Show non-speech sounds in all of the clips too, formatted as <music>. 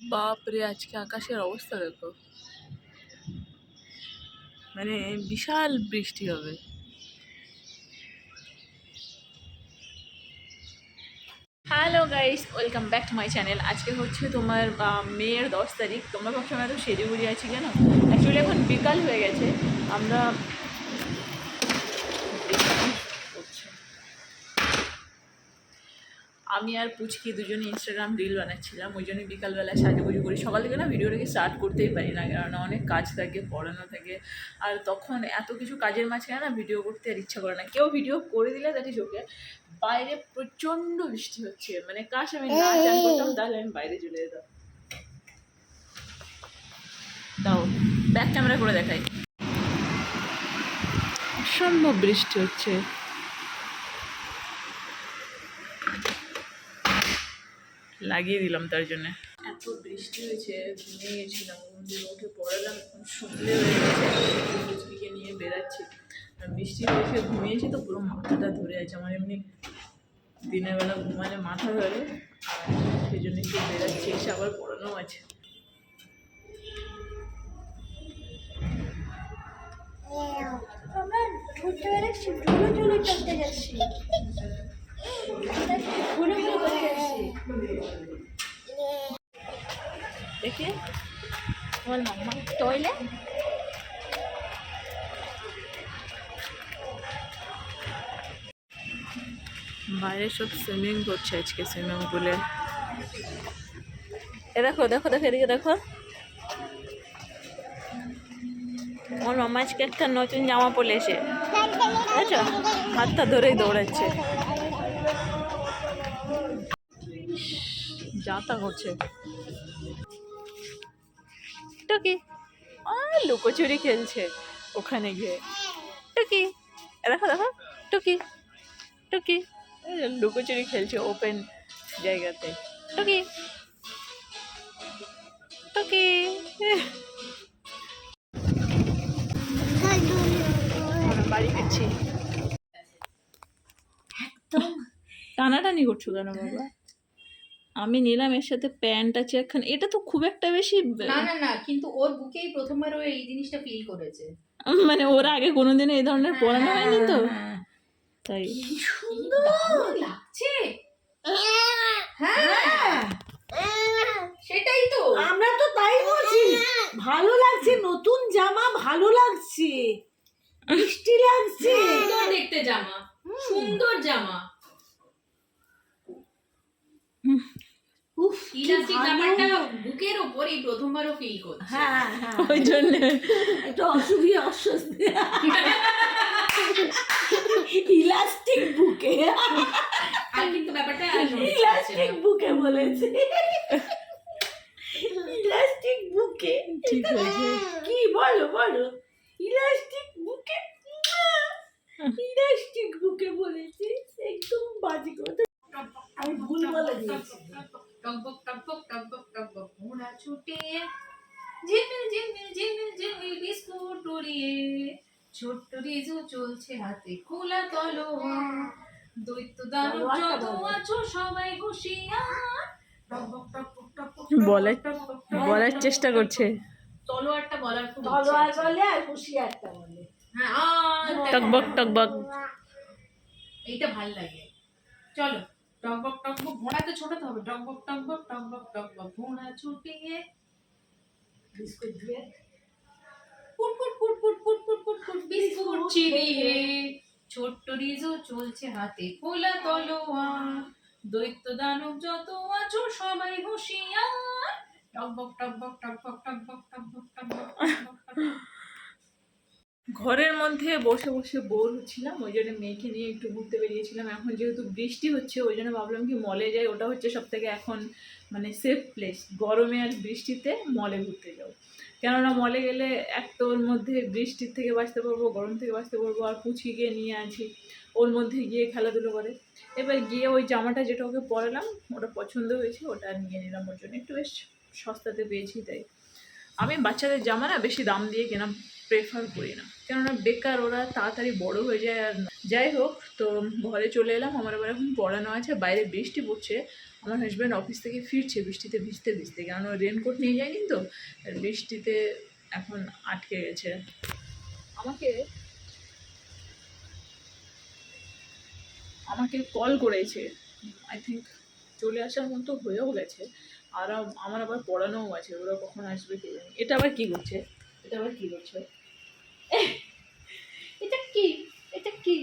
বাপরে, আজকে আকাশের অবস্থা দেখো। মানে বিশাল বৃষ্টি হবে। Hello guys welcome back to my channel আজকে হচ্ছে তোমার মেয়ের দশ তারিখ। তোমরা সবসময় তো সেজে গুজে আছি কেন? অ্যাকচুয়ালি এখন বিকাল হয়ে গেছে। আমরা হচ্ছে। আমি আর পুচকি দুজনে ইনস্টাগ্রাম রিল বানাচ্ছিলাম ওই জন্য বিকালবেলা সাজুগুজু করি। সকাল থেকে না ভিডিওটাকে স্টার্ট করতেই পারি না কারণ অনেক কাজ থাকে পড়ানো থাকে। আর তখন এত কিছু কাজের মাঝখানে না ভিডিও করতে আর ইচ্ছা করে না। কেউ ভিডিও করে দিলে দ্যাট ইজ ওকে বাইরে প্রচণ্ড বৃষ্টি হচ্ছে। মানে কাশ আমি না চান করতাম তাহলে আমি বাইরে চলে যেতাম। দাও ব্যাক ক্যামেরা করে দেখাই। অসম্ভব বৃষ্টি হচ্ছে। লাগিয়ে দিলাম তার জন্য। এত বৃষ্টি হয়েছে ঘুমিয়ে গেছিলাম ঘুম উঠে পড়ালাম এখন সন্ধে হয়ে গেছে পুচকিকে নিয়ে বেড়াচ্ছি। আর বৃষ্টি হয়েছে ঘুমিয়েছি তো পুরো মাথাটা ধরে আছে আমার এমনি দিনের বেলা ঘুমালে মাথা ধরে সেই জন্য একটু বেড়াচ্ছি এসে আবার পড়ানো আছে। ঘুরতে ঘুরে ঘুরে করতে যাচ্ছি ঘুরে ঘুরে করতে যাচ্ছি দেখি। আমার মাম্মা টয়লেট বাইরে সব সুইমিং করছে আজকে সুইমিং পুলে এ। দেখো দেখো দেখো, এদিকে দেখো। আমার মামা আজকে একটা নতুন জামা পরেছে বুঝেছ হাতটা ধরেই দৌড়াচ্ছে। যাতা করছে টুকি আর লুকোচুরি খেলছে ওখানে গিয়ে। টুকি দেখো দেখো। টুকি টুকি লুকোচুরি খেলছে ওপেন জায়গাতে। টুকি টুকি আমরা বাড়ি ফিরছি। টানাটানি করছ কেন বাবা? আমি নিলাম এর সাথে প্যান্ট আছে একখানে। এটা তো খুব একটা বেশি না না না কিন্তু ওর বুকেই প্রথমবার ও এই জিনিসটা ফিল করেছে। <laughs> মানে ওর আগে কোনোদিন এই ধরনের পড়ানো হয়নি তো? হ্যাঁ। তাই। সুন্দর! লাগছে! হ্যাঁ সেটাই তো। আমরা তো তাই বলছি ভালো লাগছে নতুন জামা ভালো লাগছে বৃষ্টি লাগছে। সুন্দর দেখতে জামা সুন্দর জামা। উফ কি ইলাস্টিক ব্যাপারটা বুকের ওপরই প্রথমবার ও ফিল করছে। হ্যাঁ হ্যাঁ। ওই জন্যে। একটু অসুবিধা অস্বস্তি। ইলাস্টিক বুকে। আর কিন্তু ব্যাপারটা আর notice করছে ইলাস্টিক বুকে বলেছে। ইলাস্টিক বুকে। ঠিক কি বলো বলো? ইলাস্টিক বুকে। ইলাস্টিক বুকে বলেছে। একদম বাজে কথা। আমি ভুল বলে দিয়েছি। টকবক টকবক টকবক টকবক মোড়া ছুটে ঝিলমিল ঝিলমিল ঝিলমিল ঝিলমিল বিস্কুট উড়িয়ে ছোট্ট রিজু চলছে হাতে খোলা তলোয়ার দৈত্য দানব যত। আছো সবাই হুঁশিয়ার টকবক টকবক টকবক বলার- বলার চেষ্টা করছে। তলোয়ারটা বলার খুব তলোয়ার। বলে আর হুঁশিয়ারটা বলে। হ্যাঁ টকবক টকবক। এইটা ভালো লাগে। চলো। টকবক টকবক ঘোড়াতে ছোটাতে হবে টকবক টকবক টকবক টকবক ঘোড়া ছুটিয়ে বিস্কুট দিয়ে চলছে হাতে খোলা তলোয়ার দৈত্য দানব যত আছো সবাই হুঁশিয়ার টকবক টকবক টকবক টকবক টকবক টকবক টকবক ঘরের মধ্যে বসে বসে বোর হচ্ছিলাম, ওই জন্য মেয়েকে নিয়ে একটু ঘুরতে বেরিয়েছিলাম। এখন যেহেতু বৃষ্টি হচ্ছে, ওই জন্য ভাবলাম কি মলে যাই, ওটা হচ্ছে সব থেকে এখন মানে সেফ প্লেস গরমে আর বৃষ্টিতে মলে ঘুরতে যাও কেননা মলে গেলে এক তো ওর মধ্যে বৃষ্টির থেকে বাঁচতে পারব, গরম থেকে বাঁচতে পারব, আর পুচিকে নিয়ে আছি, ওর মধ্যে গিয়ে খেলাধুলো করে। এবার গিয়ে ওই জামাটা যেটা ওকে পরালাম, ওটা পছন্দ হয়েছে, ওটা নিয়ে নিলাম ওর জন্য। একটু বেশ সস্তাতে পেয়েছি তাই। আমি বাচ্চাদের জামা না বেশি দাম দিয়ে কেনা প্রেফার করি না। কেননা বেকার, ওরা তাড়াতাড়ি বড় হয়ে যায় আর যাই হোক, তো ঘরে চলে এলাম। আমার আবার এখন পড়ানো আছে। বাইরে বৃষ্টি পড়ছে। আমার হাজব্যান্ড অফিস থেকে ফিরছে বৃষ্টিতে ভিজতে ভিজতে। কারণ রেনকোট নিয়ে যায়নি তো বৃষ্টিতে এখন আটকে গেছে। আমাকে আমাকে কল করেছে। আই থিঙ্ক চলে আসার মতো হয়েও গেছে। আর আমার আবার পড়ানোও আছে। ওরা কখন আসবে কে জানি। এটা আবার কি করছে? এটা আবার কি করছে? এটা কি? এটা কি?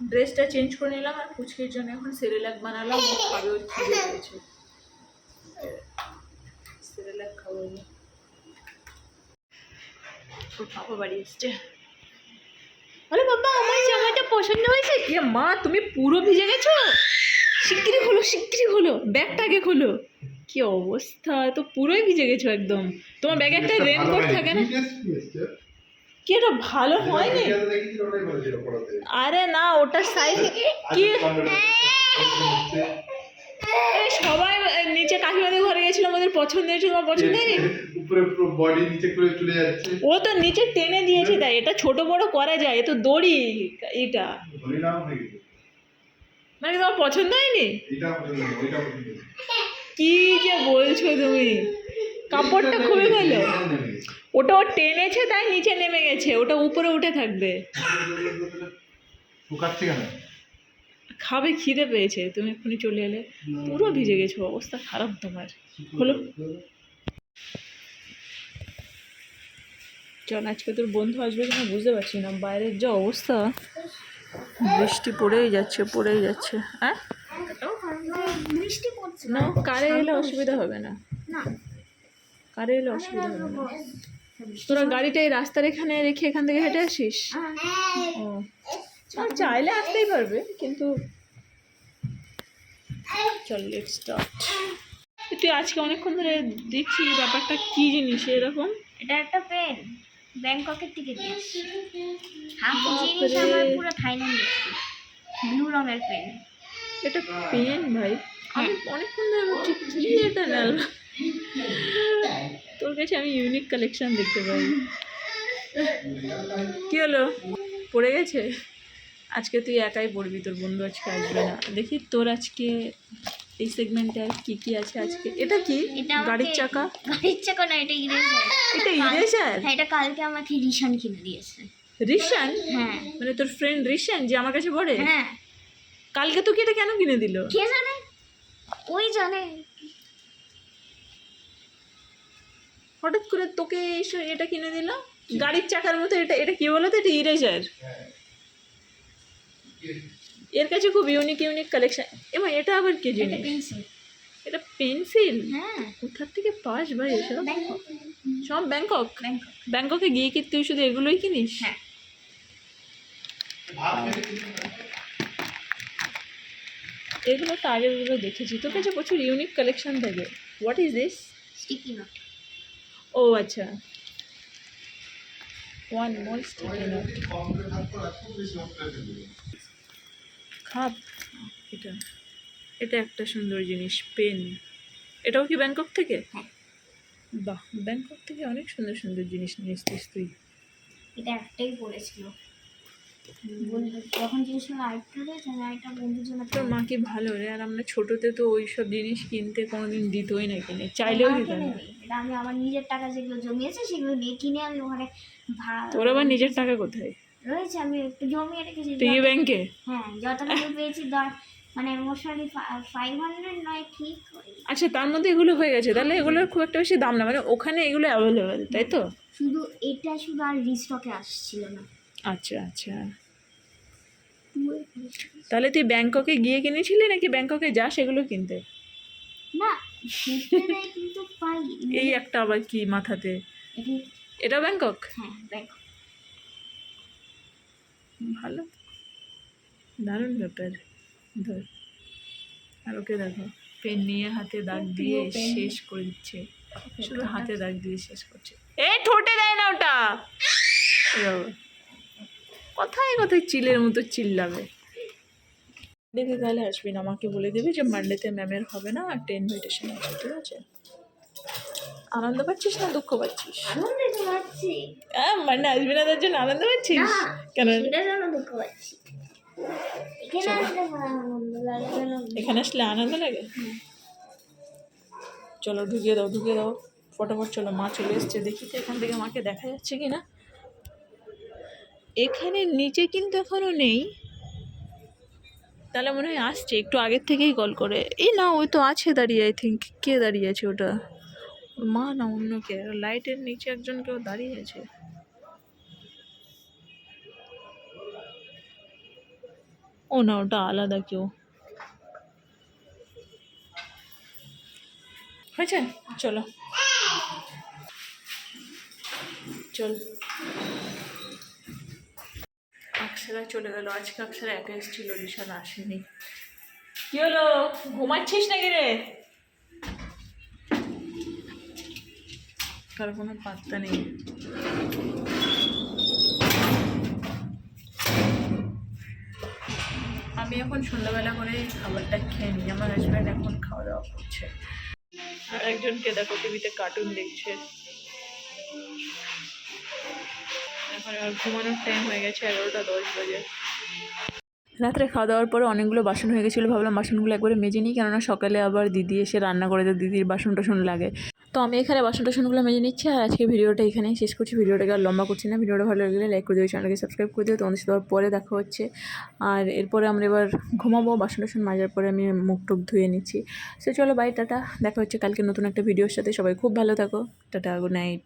ড্রেসটা চেঞ্জ করে নিলাম আর পুচকির জন্য এখন সেরেলাক বানালাম খাবে ওর খিদে পেয়েছে। সেরেলাক খাব। ওর পাপা বাড়ি এসছে। আরে বাবা আমার জামাটা পছন্দ হয়েছে। এ মা তুমি পুরো ভিজে গেছো? শিগগিরি খোলো শিগগিরি খোলো। ব্যাগটা আগে খোলো। কি অবস্থা? তো পুরোই ভিজে গেছো একদম। তোমার ব্যাগে একটা রেনকোট থাকে না? কি এটা ভালো হয়নি? আরে না ওটার সাইজ কি? এ, সবাই নিচে কাকিমাদের ঘরে গেছিলাম ওদের পছন্দ হয়েছে তোমার পছন্দ হয়নি? উপরে পুরো বডি নিচে করে চলে যাচ্ছে। ও তো নিচে টেনে দিয়েছে তাই। এটা ছোট বড় করা যায় এ তো দড়ি এটা। মানে তোমার পছন্দ হয়নি? এটা পছন্দ ওইটা পছন্দ। কি যে বলছো তুমি? কাপড়টা খুবই ভালো ওটা ও টেনেছে তাই নিচে নেমে গেছে ওটা উপরে উঠে থাকবে। খাবে খিদে পেয়েছে তুমি এক্ষুনি চলে এলে। পুরো ভিজে গেছো অবস্থা খারাপ তোমার। হলো। চল আজকে তোর বন্ধু আসবে কিনা বুঝতে পারছি না বাইরের যা অবস্থা। বৃষ্টি পড়েই যাচ্ছে পড়েই যাচ্ছে। হ্যাঁ? বৃষ্টি পড়ছে। না কারে এলে অসুবিধা হবে না। না। কারে এলে অসুবিধা হবে না। তোরা গাড়িটা এই রাস্তার এখানে রেখে এখান থেকে হেঁটে আসিস? ও। আর চাইলে আসতেই পারবে কিন্তু চল লেট স্টার্ট তুই আজকে অনেকক্ষণ ধরে দেখছি ব্যাপারটা কি জিনিস এরকম? এটা একটা পেন। ব্যাংককের থেকে দিয়েছি হাফ জিনিস। আমার পুরো থাইল্যান্ড ব্লু রঙের পেন। এটা পেন ভাই। আমি অনেকক্ষণ ধরে ভাবছি কি এটা নেল তোর কাছে আমি ইউনিক কালেকশন দেখতে পাই। কি হলো? পড়ে গেছে? আজকে তুই একাই পড়বি তোর বন্ধু আজকে আসবে না। দেখি তোর আজকে এই সেগমেন্টে কি কি আছে আজকে। এটা কি? গাড়ির চাকা? গাড়ির চাকা না এটা ইরেজার এটা ইরেজার হ্যাঁ এটা কালকে আমাকে রিশান কিনে দিয়েছে। রিশান? হ্যাঁ। মানে তোর ফ্রেন্ড রিশান যে আমার কাছে পড়ে? হ্যাঁ। কালকে তোকে এটা কেন কিনে দিল? কে জানে? ওই জানে। হঠাৎ করে তোকে এসে- এটা কিনে দিল? গাড়ির চাকার মতো এটা এটা কি বলো তো এটা ইরেজার এর কাছে খুব ইউনিক ইউনিক কালেকশন এবং এটা আবার কি এটা জিনিস? এটা পেন্সিল হ্যাঁ। কোথার থেকে পাস ভাই এসব? সব ব্যাংকক? ব্যাংকক। ব্যাংককে গিয়ে কি তুই শুধু এগুলোই কিনিস? হ্যাঁ। এগুলো তো আগেরগুলো দেখেছি। তোর কাছে প্রচুর ইউনিক কালেকশন থাকে what is this sticky note ও আচ্ছা। ওয়ান মোর স্টিকি নোট খাপ এটা। এটা একটা সুন্দর জিনিস পেন এটাও কি ব্যাংকক থেকে? হ্যাঁ। বাহ ব্যাংকক থেকে অনেক সুন্দর সুন্দর জিনিস নিয়ে এসছিস তুই। এটা একটাই পড়েছিল। যখন জিনিসগুলো আরেকটা রয়েছে আমি আরেকটা বন্ধুর জন্য তোর মা কি ভালো রে? আর আমরা ছোটোতে তো ওই সব জিনিস কিনতে কোনোদিন দিতই না কিনে। চাইলেও দিত না। এটা আমি আমার নিজের টাকা যেগুলো জমিয়েছে সেগুলো নিয়ে কিনে আমি ওখানে ভা- তোর আবার নিজের টাকা কোথায়? রয়েছে আমি একটু জমিয়ে রেখেছি যত- ব্যাংকে হ্যাঁ যতটুকু পেয়েছি দশ মানে মোশালি ফাইভ হান্ড্রেড নয় ঠিক আচ্ছা তার মধ্যে এগুলো হয়ে গেছে। তাহলে এগুলোর খুব একটা বেশি দাম না। মানে ওখানে এগুলো অ্যাভেলেবেল তাই তো? শুধু এটা শুধু আর রিস্টকে আসছিল না। আচ্ছা আচ্ছা। তাহলে তুই ব্যাংককে গিয়ে কিনেছিলি নাকি ব্যাংককে যাস এগুলো কিনতে? না কিন্তু পাই এই একটা আবার কি মাথাতে? এটি ব্যাংকক? হ্যাঁ ভালো। দারুণ ব্যাপার। ধর। আর ওকে দেখো পেন নিয়ে হাতে দাগ দিয়ে শেষ করে দিচ্ছে। শুধু হাতে দাগ দিয়ে শেষ করছে। এই ঠোঁটে দেয় না ওটা। <laughs> এ। কথায় কথায় চিলের মতো চিল্লাবে। মানডেতে তাহলে আসবি না আমাকে বলে দিবি যে মানডেতে ম্যামের হবে না আর টেন ইনভিটেশন আছে ঠিক আছে? আনন্দ পাচ্ছিস না দুঃখ পাচ্ছিস? আনন্দে তো পাচ্ছি। হ্যাঁ মান্ডে আসবি না তার জন্য আনন্দ পাচ্ছিস? কেন? দুঃখ পাচ্ছি। এখানে আসলে আনন্দ লাগে কেন এখানে আসলে আনন্দ লাগে? চলো ঢুকিয়ে দাও ঢুকিয়ে দাও। ফটোফট চলো মা চলে এসছে। দেখি তো এখান থেকে মাকে দেখা যাচ্ছে কি না এখানে নিচে কিন্তু এখনও নেই। তাহলে মনে হয় আসছে, একটু আগের থেকেই কল করে। এই না, ওই তো আছে দাঁড়িয়ে আই থিঙ্ক কে দাঁড়িয়ে আছে ওটা? মা না, অন্য কে? লাইটের নিচে একজন কেউ দাঁড়িয়ে আছে। ও না, ওটা আলাদা কেউ। হয়েছে? চলো। চল। অক্ষরা চলে গেল। আজকে অক্ষরা একা এসেছিল রিশান আসেনি। কি হলো? ঘুমাচ্ছিস নাকি রে? কার কোনো পাত্তা নেই। আমি এখন সন্ধ্যাবেলা করে খাবারটা খেয়ে নিই। আমার হাজব্যান্ড এখন খাওয়া দাওয়া করছে। আর একজনকে দেখো টিভিতে কার্টুন দেখছে। আর ঘুমানোর টাইম হয়ে গেছে এগারোটা দশ বাজে। রাত্রে খাওয়া দাওয়ার পরে অনেকগুলো বাসন হয়ে গেছিল, ভাবলাম বাসনগুলো একবারে মেজে নিই, কেননা সকালে আবার দিদি এসে রান্না করে দেয়, দিদির বাসন টাসন লাগে। তো আমি এখানে বাসন টাসনগুলো মেজে নিচ্ছি, আর আজকে ভিডিওটা এখানেই শেষ করছি। ভিডিওটাকে আর লম্বা করছি না, ভিডিওটা ভালো লাগলে লাইক করে দিও চ্যানেলকে সাবস্ক্রাইব করে দিও। সাথে আবার পরে দেখা হচ্ছে। আর এরপরে আমরা এবার ঘুমাবো, বাসন টাসন মাজার পরে আমি মুখ টুক ধুয়ে নিচ্ছি। সে চলো বাই টাটা। দেখা হচ্ছে কালকে নতুন একটা ভিডিওর সাথে। সবাই খুব ভালো থাকো। Tata good night